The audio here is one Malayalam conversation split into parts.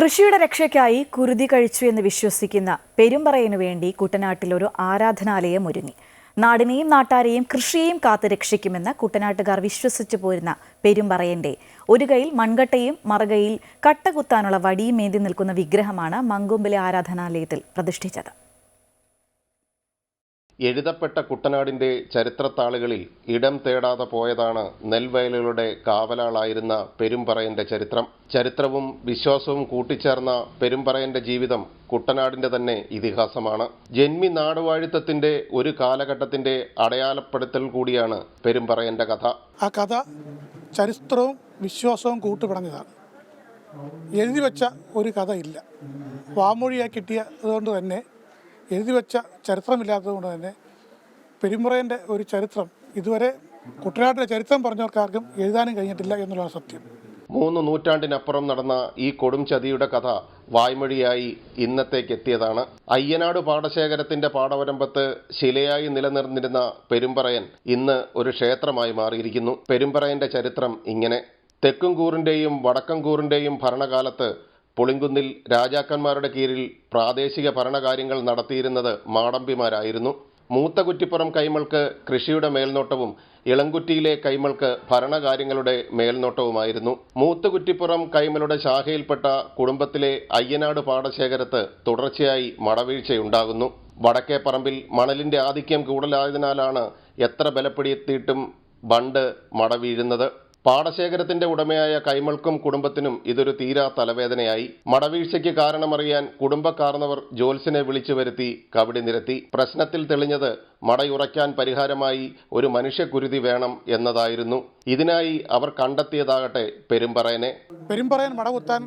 കൃഷിയുടെ രക്ഷയ്ക്കായി കുരുതി കഴിച്ചു എന്ന് വിശ്വസിക്കുന്ന പെരുമ്പറയിനു വേണ്ടി കുട്ടനാട്ടിൽ ഒരു ആരാധനാലയം ഒരുങ്ങി. നാടിനെയും നാട്ടാരെയും കൃഷിയെയും കാത്തു രക്ഷിക്കുമെന്ന് കുട്ടനാട്ടുകാർ വിശ്വസിച്ചു പോരുന്ന പെരുമ്പറയന്റെ ഒരു കൈയിൽ മൺകട്ടയും മറുകയിൽ കട്ടകുത്താനുള്ള വടിയും ഏന്തി നിൽക്കുന്ന വിഗ്രഹമാണ് മങ്കൊമ്പിലെ ആരാധനാലയത്തിൽ പ്രതിഷ്ഠിച്ചത്. എഴുതപ്പെട്ട കുട്ടനാടിന്റെ ചരിത്രത്താളുകളിൽ ഇടം തേടാതെ പോയതാണ് നെൽവയലുകളുടെ കാവലാളായിരുന്ന പെരുമ്പറയന്റെ ചരിത്രം. ചരിത്രവും വിശ്വാസവും കൂട്ടിച്ചേർന്ന പെരുമ്പറയന്റെ ജീവിതം കുട്ടനാടിന്റെ തന്നെ ഇതിഹാസമാണ്. ജന്മി നാടുവാഴിത്തത്തിന്റെ ഒരു കാലഘട്ടത്തിന്റെ അടയാളപ്പെടുത്തൽ കൂടിയാണ് പെരുമ്പറയന്റെ കഥ. ആ കഥ ചരിത്രവും വിശ്വാസവും കൂട്ടുപിടഞ്ഞതാണ് എഴുതി വെച്ച ഒരു കഥയില്ല. വാമൊഴിയായി കിട്ടിയതുകൊണ്ട് തന്നെ എഴുതി വെച്ച ചരിത്രമില്ലാത്തത് കൊണ്ട് തന്നെ പെരുമുറേന്റെ ഒരു ചരിത്രം ഇതുവരെ കുട്ടനാട്ടിലെ ചരിത്രം പറഞ്ഞവർക്കാർക്കും എഴുതാനും കഴിഞ്ഞിട്ടില്ല എന്നുള്ളതാണ് സത്യം. മൂന്ന് നൂറ്റാണ്ടിനപ്പുറം നടന്ന ഈ കൊടും ചതിയുടെ കഥ വായ്മൊഴിയായി ഇന്നത്തേക്ക് എത്തിയതാണ് അയ്യനാട് പാടശേഖരത്തിന്റെ പാടവരമ്പത്ത് ശിലയായി നിലനിർന്നിരുന്ന പെരുമ്പറയൻ ഇന്ന് ഒരു ക്ഷേത്രമായി മാറിയിരിക്കുന്നു. പെരുമ്പറയന്റെ ചരിത്രം ഇങ്ങനെ. തെക്കുംകൂറിന്റെയും വടക്കംകൂറിന്റെയും ഭരണകാലത്ത് പുളിങ്കുന്നിൽ രാജാക്കന്മാരുടെ കീഴിൽ പ്രാദേശിക ഭരണകാര്യങ്ങൾ നടത്തിയിരുന്നത് മാടമ്പിമാരായിരുന്നു. മൂത്ത കുറ്റിപ്പുറം കൈമൾക്ക് കൃഷിയുടെ മേൽനോട്ടവും ഇളംകുറ്റിയിലെ കൈമൾക്ക് ഭരണകാര്യങ്ങളുടെ മേൽനോട്ടവുമായിരുന്നു. മൂത്തുകുറ്റിപ്പുറം കൈമളുടെ ശാഖയിൽപ്പെട്ട കുടുംബത്തിലെ അയ്യനാട് പാടശേഖരത്ത് തുടർച്ചയായി മടവീഴ്ചയുണ്ടാകുന്നു. വടക്കേ പറമ്പിൽ മണലിന്റെ ആധിക്യം കൂടുതലായതിനാലാണ് എത്ര ബലപ്പെടുത്തിയിട്ടും ബണ്ട് മടവീഴുന്നത്. പാടശേഖരത്തിന്റെ ഉടമയായ കൈമൾക്കും കുടുംബത്തിനും ഇതൊരു തീരാ തലവേദനയായി. മടവീഴ്ചയ്ക്ക് കാരണമറിയാൻ കുടുംബക്കാർന്നവർ ജോൽസിനെ വിളിച്ചു വരുത്തി കബഡി നിരത്തി. പ്രശ്നത്തിൽ തെളിഞ്ഞത് മടയുറയ്ക്കാൻ പരിഹാരമായി ഒരു മനുഷ്യക്കുരുതി വേണം എന്നതായിരുന്നു. ഇതിനായി അവർ കണ്ടെത്തിയതാകട്ടെ പെരുമ്പറയനെ പെരുമ്പറയൻ മടകുത്താൻ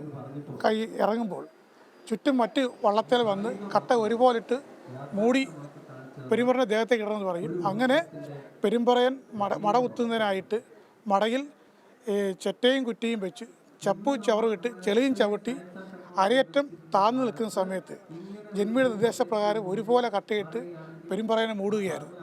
കൈ ഇറങ്ങുമ്പോൾ ചുറ്റും മറ്റ് വള്ളത്തിൽ വന്ന് കട്ട ഒരുപോലിട്ട് മൂടി പെരുമ്പറയുടെ ദേഹത്തെ ഇടണമെന്ന് പറയും. അങ്ങനെ പെരുമ്പറയൻ മട മട കുത്തുന്നതിനായിട്ട് മടയിൽ ചെറ്റയും കുറ്റിയും വെച്ച് ചപ്പു ചവറും ഇട്ട് ചെളിയും ചവിട്ടി അരയറ്റം താഴ്ന്നു നിൽക്കുന്ന സമയത്ത് ജന്മിയുടെ നിർദ്ദേശപ്രകാരം ഒരുപോലെ കട്ടയിട്ട് പെരുമ്പറയനെ മൂടുകയായിരുന്നു.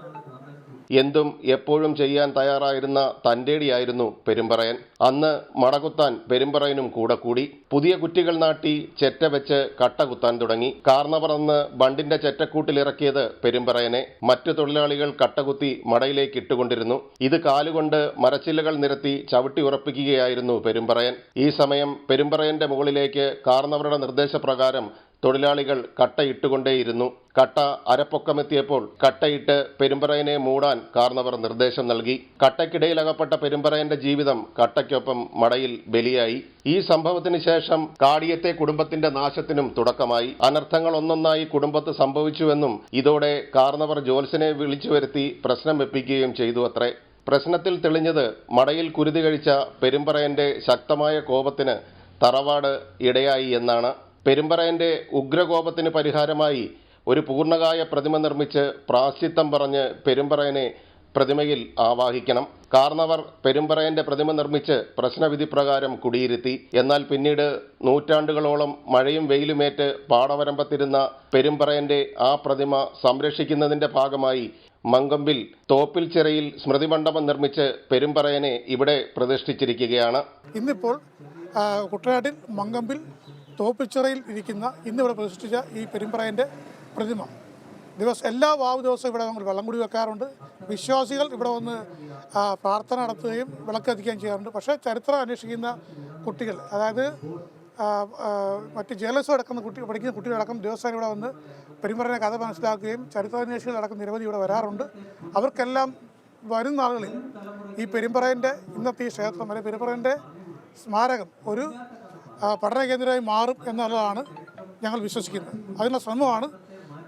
എന്തും എപ്പോഴും ചെയ്യാൻ തയ്യാറായിരുന്ന തന്റെടിയായിരുന്നു പെരുമ്പറയൻ. അന്ന് മടകുത്താൻ പെരുമ്പറയനും കൂടെ കൂടി. പുതിയ കുറ്റികൾ നാട്ടി ചെറ്റ വെച്ച് കട്ട കുത്താൻ തുടങ്ങി. കാർന്നപറന്ന് ബണ്ടിന്റെ ചെറ്റക്കൂട്ടിലിറക്കിയത് പെരുമ്പറയനെ. മറ്റു തൊഴിലാളികൾ കട്ടകുത്തി മടയിലേക്ക് ഇട്ടുകൊണ്ടിരുന്നു. ഇത് കാലുകൊണ്ട് മരച്ചില്ലകൾ നിരത്തി ചവിട്ടി ഉറപ്പിക്കുകയായിരുന്നു പെരുമ്പറയൻ. ഈ സമയം പെരുമ്പറയന്റെ മുകളിലേക്ക് കാർന്നവരുടെ നിർദ്ദേശപ്രകാരം തൊഴിലാളികൾ കട്ടയിട്ടുകൊണ്ടേയിരുന്നു. കട്ട അരപ്പൊക്കമെത്തിയപ്പോൾ കട്ടയിട്ട് പെരുമ്പറയനെ മൂടാൻ കാർന്നവർ നിർദ്ദേശം നൽകി. കട്ടയ്ക്കിടയിലകപ്പെട്ട പെരുമ്പറയന്റെ ജീവിതം കട്ടയ്ക്കൊപ്പം മടയിൽ ബലിയായി. ഈ സംഭവത്തിന് ശേഷം കാടിയത്തെ കുടുംബത്തിന്റെ നാശത്തിനും തുടക്കമായി. അനർത്ഥങ്ങൾ ഒന്നൊന്നായി കുടുംബത്ത് സംഭവിച്ചുവെന്നും ഇതോടെ കാർന്നവർ ജോൽസിനെ വിളിച്ചു വരുത്തി പ്രശ്നം വെപ്പിക്കുകയും ചെയ്തു അത്രേ പ്രശ്നത്തിൽ തെളിഞ്ഞത് മടയിൽ കുരുതി കഴിച്ച പെരുമ്പറയന്റെ ശക്തമായ കോപത്തിന് തറവാട് ഇടയായി എന്നാണ്. പെരുമ്പറയന്റെ ഉഗ്രകോപത്തിന് പരിഹാരമായി ഒരു പൂർണകായ പ്രതിമ നിർമ്മിച്ച് പ്രാശ്ചിത്തം പറഞ്ഞ് പെരുമ്പറയനെ പ്രതിമയിൽ ആവാഹിക്കണം. കാർന്നവർ പെരുമ്പറയന്റെ പ്രതിമ നിർമ്മിച്ച് പ്രശ്നവിധി പ്രകാരം കുടിയിരുത്തി. എന്നാൽ പിന്നീട് നൂറ്റാണ്ടുകളോളം മഴയും വെയിലുമേറ്റ് പാടവരമ്പത്തിരുന്ന പെരുമ്പറയന്റെ ആ പ്രതിമ സംരക്ഷിക്കുന്നതിന്റെ ഭാഗമായി മങ്കൊമ്പിൽ തോപ്പിൽ ചിറയിൽ സ്മൃതിമണ്ഡപം നിർമ്മിച്ച് പെരുമ്പറയനെ ഇവിടെ പ്രതിഷ്ഠിച്ചിരിക്കുകയാണ്. ഇന്നിപ്പോൾ കുട്ടനാട്ടിൽ മങ്കമ്പിൽ തോപ്പിച്ചിറയിൽ ഇരിക്കുന്ന ഇന്നിവിടെ പ്രതിഷ്ഠിച്ച ഈ പെരുമ്പറയന്റെ പ്രതിമ. ദിവസം എല്ലാ വാവ് ദിവസവും ഇവിടെ നമ്മൾ വെള്ളം കുടി വെക്കാറുണ്ട്. വിശ്വാസികൾ ഇവിടെ വന്ന് പ്രാർത്ഥന നടത്തുകയും വിളക്ക് കത്തിക്കുകയും ചെയ്യാറുണ്ട്. പക്ഷേ ചരിത്രം അന്വേഷിക്കുന്ന കുട്ടികൾ അതായത് മറ്റ് ജേലസ് അടക്കുന്ന കുട്ടി പഠിക്കുന്ന കുട്ടികളടക്കം ദിവസം ഇവിടെ വന്ന് പെരുമ്പറയുടെ കഥ മനസ്സിലാക്കുകയും ചരിത്രാന്വേഷികൾ അടക്കം നിരവധി ഇവിടെ വരാറുണ്ട്. അവർക്കെല്ലാം വരും നാളുകളിൽ ഈ പെരുമ്പറേന്റെ ഇന്നത്തെ ഈ ക്ഷേത്രം അല്ലെങ്കിൽ പെരുമ്പറേന്റെ സ്മാരകം ഒരു പഠന കേന്ദ്രമായി മാറും എന്നുള്ളതാണ് ഞങ്ങൾ വിശ്വസിക്കുന്നത്. അതിനുള്ള ശ്രമമാണ്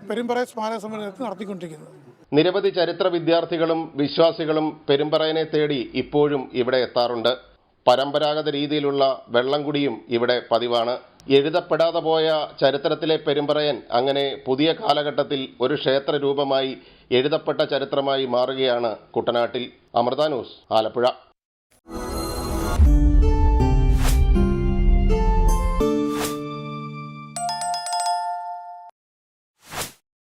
പെരുമ്പറ സ്മാരക സമ്മേളനത്തിൽ നടത്തിക്കൊണ്ടിരിക്കുന്നത്. നിരവധി ചരിത്ര വിദ്യാർത്ഥികളും വിശ്വാസികളും പെരുമ്പറയനെ തേടി ഇപ്പോഴും ഇവിടെ എത്താറുണ്ട്. പരമ്പരാഗത രീതിയിലുള്ള വെള്ളംകുടിയും ഇവിടെ പതിവാണ്. എഴുതപ്പെടാതെ പോയ ചരിത്രത്തിലെ പെരുമ്പറയൻ അങ്ങനെ പുതിയ കാലഘട്ടത്തിൽ ഒരു ക്ഷേത്ര രൂപമായി എഴുതപ്പെട്ട ചരിത്രമായി മാറുകയാണ് കുട്ടനാട്ടിൽ. അമൃത ന്യൂസ് ആലപ്പുഴ.